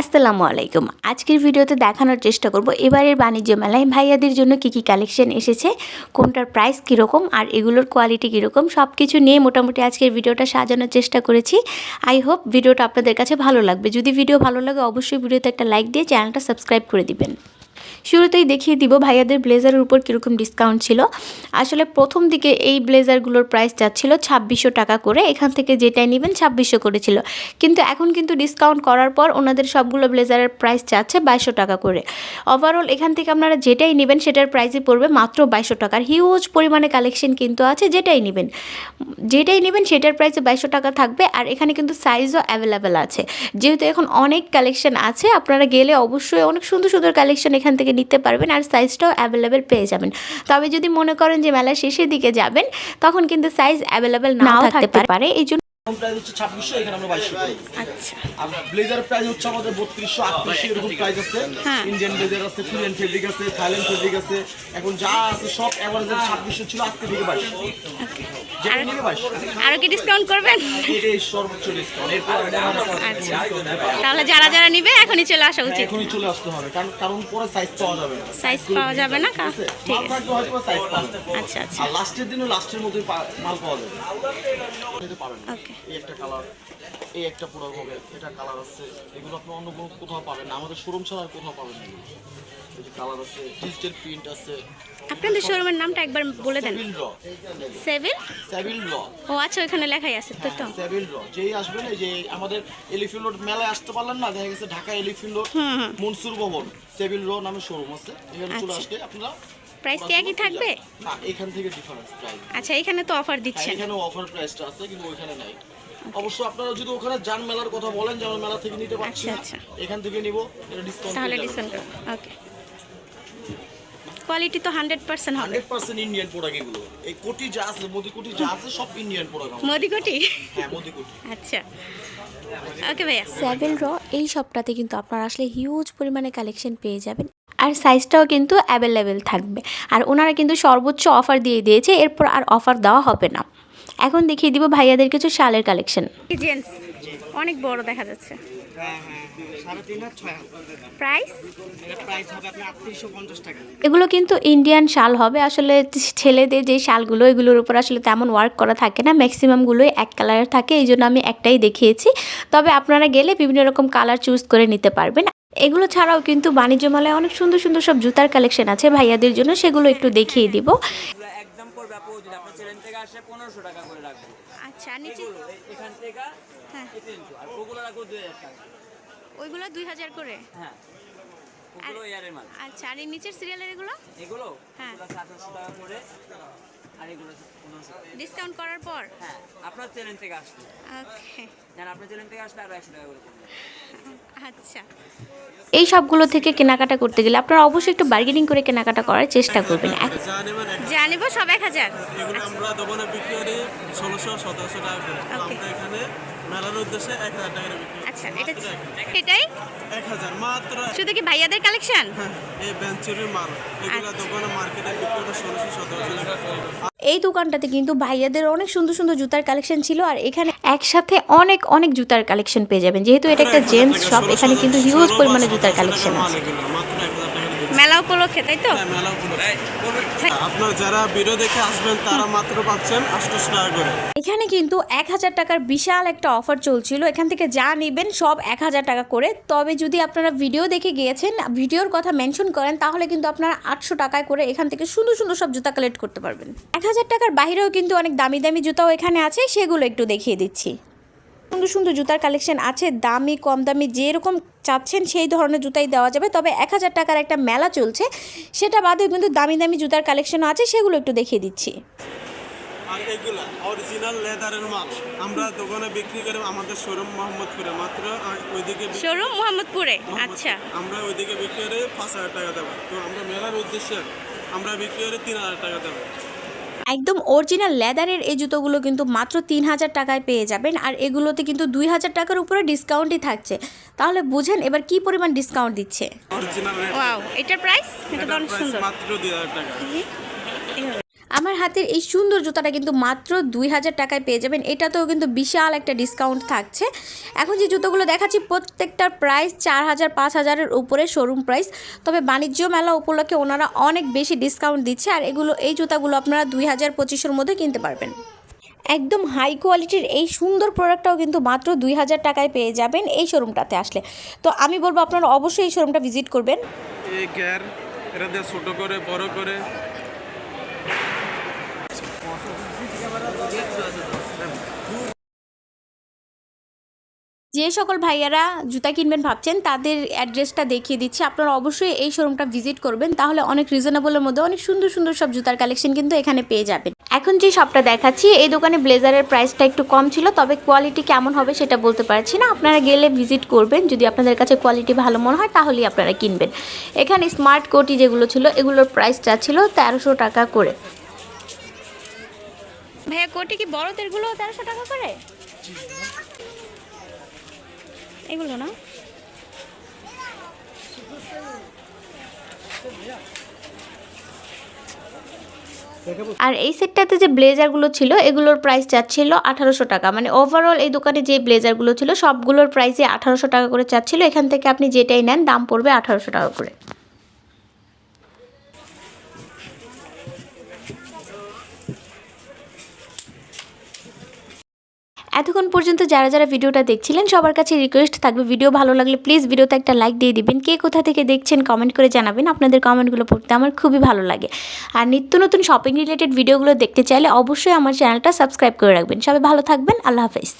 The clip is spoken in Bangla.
আসসালামু আলাইকুম। আজকের ভিডিওতে দেখানোর চেষ্টা করব এবারের বাণিজ্য মেলায় ভাইয়াদের জন্য কি কি কালেকশন এসেছে, কোনটার প্রাইস কীরকম, আর এগুলোর কোয়ালিটি কীরকম সব কিছু নিয়ে মোটামুটি আজকের ভিডিওটা সাজানোর চেষ্টা করেছি। আই হোপ ভিডিওটা আপনাদের কাছে ভালো লাগবে। যদি ভিডিও ভালো লাগে, অবশ্যই ভিডিওতে একটা লাইক দিয়ে চ্যানেলটা সাবস্ক্রাইব করে দিবেন। শুরুতেই দেখিয়ে দিব ভাইয়াদের ব্লেজারের উপর কীরকম ডিসকাউন্ট ছিল। আসলে প্রথম দিকে এই ব্লেজারগুলোর প্রাইস যাচ্ছিল ছাব্বিশশো টাকা করে, এখান থেকে যেটাই নেবেন ছাব্বিশশো করেছিল। কিন্তু এখন কিন্তু ডিসকাউন্ট করার পর ওনাদের সবগুলো ব্লেজারের প্রাইস যাচ্ছে বাইশশো টাকা করে। ওভারঅল এখান থেকে আপনারা যেটাই নেবেন সেটার প্রাইসই পড়বে মাত্র বাইশশো টাকার হিউজ পরিমাণে কালেকশন কিন্তু আছে, যেটাই নেবেন। যেটাই নেবেন সেটার প্রাইসে বাইশশো টাকা থাকবে আর এখানে কিন্তু সাইজও অ্যাভেলেবেল আছে। যেহেতু এখন অনেক কালেকশন আছে, আপনারা গেলে অবশ্যই অনেক সুন্দর সুন্দর কালেকশন এখান থেকে নিতে পারবেন আর সাইজটাও অ্যাভেলেবেল পেয়ে যাবেন। তবে যদি মনে করেন যে মেলা শেষের দিকে যাবেন তখন কিন্তু সাইজ অ্যাভেলেবেল নাও থাকতে পারে। এই জন্য প্রাইস হচ্ছে ছাব্বিশশো এখানে আমরা বাইশশো আচ্ছা। আর ব্লেজার প্রাইস হচ্ছে আমাদের বত্রিশশো আটত্রিশশো এরকম প্রাইস আছে। ইন্ডিয়ান ব্লেজার আছে কোরিয়ান ফেব্রিক আছে থাইল্যান্ড ফেব্রিক আছে। এখন যা আছে সব অ্যাভারেজের ছাব্বিশশো ছিল আজকে থেকে বাইশশো যেটা থেকে বাইশশো আরও কি ডিসকাউন্ট করবেন? সর্বোচ্চ ডিসকাউন্ট এরপর আর মনে হয় না আচ্ছা তাহলে যারা যারা নিবে এখনই চলে আসা উচিত। এখনই চলে আসতে হবে কারণ কারণ পরে সাইজ পাওয়া যাবে না। সাইজ পাওয়া যাবে না ঠিক আছে? আচ্ছা আচ্ছা। আর লাস্টের দিনে লাস্টের মধ্যে মাল পাওয়া যাবে। ওকে এই একটা কালার এই একটা পুরো হবে এটা কালার আছে। এগুলো আপনি অন্য কোনো কোথাও পাবেন না। আমাদের শোরুম ছাড়া আর কোথাও পাবেন না। এই যে কালার আছে ডিজিটাল প্রিন্ট আছে। আপনাদের শোরুমের নামটা একবার বলে দেন। সেভিল সেভিল র ও আচ্ছা ওখানে লেখাই আছে তো তো। সেভিল র যেই আসবেন এই যে আমাদের এলিফিল রোড মেলায় আসতে পারলেন না দেখা গেছে ঢাকা এলিফিল রোড মনসুর ভবন। সেভিল র নামে শোরুম আছে। এখানে চলে আচ্ছা। আসলে আপনারা প্রাইস কি একই থাকবে? না এখান থেকে ডিফারেন্স প্রাইস আচ্ছা এখানে তো অফার হ্যাঁ দিচ্ছেন এখানে অফার প্রাইসটা আছে কিন্তু ওইখানে নাই। অবশ্য আপনারা যদি ওখানে যান মেলার কথা বলেন যে মেলা থেকে নিতে পারছি আচ্ছা, এখান থেকে নিব এটা ডিসকাউন্ট তাহলে ডিসকাউন্ট ওকে কোয়ালিটি তো হান্ড্রেড পার্সেন্ট হবে। হান্ড্রেড পার্সেন্ট ইন্ডিয়ান প্রোডাক্ট এগুলো। এই কোটি যা আছে মোদি কোটি যা আছে সব ইন্ডিয়ান প্রোডাক্ট মোদিকটি হ্যাঁ মোদি কোটি। আচ্ছা। ওকে ভাইয়া। সেভেন র এই শপটাতে কিন্তু আপনারা আসলে হিউজ পরিমাণে কালেকশন পেয়ে যাবেন। আর সাইজটাও কিন্তু অ্যাভেলেবেল থাকবে। আর ওনারা কিন্তু সর্বোচ্চ অফার দিয়ে দিয়েছে এরপর আর অফার দেওয়া হবে না। এখন দেখিয়ে দিব ভাইয়াদের কিছু শালের কালেকশন জেন্টস অনেক বড় দেখা যাচ্ছে। এগুলো কিন্তু ইন্ডিয়ান শাল হবে আসলে ছেলেদের যে শালগুলো এগুলোর উপর আসলে তেমন ওয়ার্ক করা থাকে না ম্যাক্সিমামগুলোই এক কালারের থাকে এই জন্য আমি একটাই দেখিয়েছি। তবে আপনারা গেলে বিভিন্ন রকম কালার চুজ করে নিতে পারবেন। এগুলো ছাড়াও কিন্তু বাণিজ্য মেলায় অনেক সুন্দর সুন্দর সব জুতার কালেকশন আছে। ভাইয়াদের জন্য সেগুলো একটু দেখিয়ে দিব। একদম পড়বে আপু যদি আপনার চ্যানেল থেকে আসে পনেরোশো টাকা করে রাখব। আচ্ছা নিচে এখান থেকে হ্যাঁ। আর ওগুলো রাখব দুই হাজার টাকা। ওইগুলো দুই হাজার করে? হ্যাঁ ওগুলো ইয়ারের মাল। আচ্ছা আর এই নিচের সিরিয়ালের এগুলো? এগুলো হ্যাঁ। টাকা করে। আর এগুলো। ডিসকাউন্ট করার পর? হ্যাঁ আপনার চ্যানেল থেকে আসবে ওকে আপনার চ্যানেল থেকে আসলে একশো টাকা করে আচ্ছা। এই সবগুলো থেকে কেনাকাটা করতে গেলে আপনারা অবশ্যই একটু বার্গেনিং করে কেনাকাটা করার চেষ্টা করবেন। জানিব যা নেব সব এক হাজার। আমরা দোকানে বিক্রি করি ষোলোশো সতেরোশো টাকা করে। আমরা এখানে মেলার উদ্দেশ্যে এক হাজার টাকা বিক্রি আচ্ছা এটা এটাই? এক হাজার মাত্র শুধু কি ভাইয়াদের কালেকশন এই বেঞ্চুরির মাল। এগুলো আচ্ছা। দোকানে মার্কেটে বিক্রি করে ষোলোশো সতেরোশো টাকা এই দোকানটাতে কিন্তু ভাইয়াদের অনেক সুন্দর সুন্দর জুতার কালেকশন ছিল আর এখানে একসাথে অনেক অনেক জুতার কালেকশন পেয়ে যাবেন। যেহেতু এটা একটা জেন্টস শপ এখানে কিন্তু হিউজ পরিমাণে জুতার কালেকশন আছে। মেলা উপলক্ষে তাই তো? হ্যাঁ, আপনার যারা ভিডিও দেখে আসবেন তারা মাত্র পাচ্ছেন আটশোশো টাকা করে। এখানে কিন্তু এক হাজার টাকার বিশাল একটা অফার চলছিল। এখান থেকে যা নেবেন সব এক হাজার টাকা করে। তবে যদি আপনারা ভিডিও দেখে গিয়েছেন ভিডিওর কথা মেনশন করেন তাহলে কিন্তু আপনারা আটশো টাকায় করে এখান থেকে সুন্দর সুন্দর সব জুতা কালেক্ট করতে পারবেন। এক হাজার টাকার বাইরেও কিন্তু অনেক দামি দামি জুতাও এখানে আছে। সেগুলো একটু দেখিয়ে দিচ্ছি। সুন্দর সুন্দর জুতার কালেকশন আছে দামি কম দামি যেরকম চাচ্ছেন সেই ধরনের জুতাই দেওয়া যাবে। তবে এক হাজার টাকার একটা মেলা চলছে সেটা বাদেও কিন্তু দামি দামি জুতার কালেকশনও আছে সেগুলো একটু দেখিয়ে দিচ্ছি। আর এগুলা অরিজিনাল লেদারের মাল আমরা দোকানে বিক্রি করি আমাদের শোরুম মোহাম্মদপুরে মাত্র আর ওইদিকে শোরুম মোহাম্মদপুরে। আচ্ছা। আমরা ওইদিকে বিক্রি করে পাঁচ হাজার টাকা দেবো। তো আমরা মেলার উদ্দেশ্যে আমরা বিক্রি করে তিন হাজার টাকা দেবো। একদম অরিজিনাল লেদারের এই জুতোগুলো কিন্তু মাত্র তিন হাজার টাকায় পেয়ে যাবেন আর এগুলোতে কিন্তু দুই হাজার টাকার উপরে ডিসকাউন্টই থাকছে। তাহলে বুঝেন এবার কি পরিমাণ ডিসকাউন্ট দিচ্ছে? এটার প্রাইস মাত্র দুই হাজার টাকা। আমার হাতের এই সুন্দর জুতাটা কিন্তু মাত্র দুই হাজার টাকায় পেয়ে যাবেন। এটাতেও কিন্তু বিশাল একটা ডিসকাউন্ট থাকছে। এখন যে জুতোগুলো দেখাচ্ছি, প্রত্যেকটার প্রাইস চার হাজার, পাঁচ হাজারের উপরে শোরুম প্রাইস তবে বাণিজ্য মেলা উপলক্ষে ওনারা অনেক বেশি ডিসকাউন্ট দিচ্ছে আর এগুলো, এই জুতাগুলো আপনারা দুই হাজার পঁচিশের মধ্যে কিনতে পারবেন। একদম হাই কোয়ালিটির এই সুন্দর প্রোডাক্টটাও কিন্তু মাত্র দুই হাজার টাকায় পেয়ে যাবেন এই শোরুমটাতে আসলে। তো আমি বলব, আপনারা অবশ্যই এই শোরুমটা ভিজিট করবেন। ছোট করে, বড় করে যে সকল ভাইয়ারা জুতা কিনবেন ভাবছেন, তাদের অ্যাড্রেসটা দেখিয়ে দিচ্ছি। আপনারা অবশ্যই এই শোরুমটা ভিজিট করবেন, তাহলে অনেক রিজনেবলের মধ্যে অনেক সুন্দর সুন্দর সব জুতার কালেকশন কিন্তু এখানে পেয়ে যাবেন। এখন যে শপটা দেখাচ্ছি, এই দোকানে ব্লেজারের প্রাইসটা একটু কম ছিল, তবে কোয়ালিটি কেমন হবে সেটা বলতে পারছি না। আপনারা গেলে ভিজিট করবেন, যদি আপনাদের কাছে কোয়ালিটি ভালো মনে হয়, তাহলেই আপনারা কিনবেন। এখানে স্মার্ট কোটি যেগুলো ছিল, এগুলোর প্রাইসটা ছিল তেরোশো টাকা করে। ভাইয়া কোটি কি তেরোশো টাকা করে? এগুলো না? আর এই সেটটাতে যে ব্লেজারগুলো ছিল, এগুলোর প্রাইস চাচ্ছিল আঠারোশো টাকা। মানে ওভারঅল এই দোকানে যে ব্লেজারগুলো ছিল, সবগুলোর প্রাইসে আঠারোশো টাকা করে চাচ্ছিল। এখান থেকে আপনি যেটাই নেন, দাম পড়বে আঠারোশো টাকা করে। এতক্ষণ পর্যন্ত যারা যারা ভিডিওটা দেখছিলেন, সবার কাছে রিকোয়েস্ট থাকবে, ভিডিও ভালো লাগলে প্লিজ ভিডিওতে একটা লাইক দিয়ে দিবেন। কে কোথা থেকে দেখছেন কমেন্ট করে জানাবেন। আপনাদের কমেন্টগুলো পড়তে আমার খুবই ভালো লাগে। আর নিত্য নতুন শপিং রিলেটেড ভিডিওগুলো দেখতে চাইলে অবশ্যই আমার চ্যানেলটা সাবস্ক্রাইব করে রাখবেন। সবাই ভালো থাকবেন, আল্লাহ হাফেজ।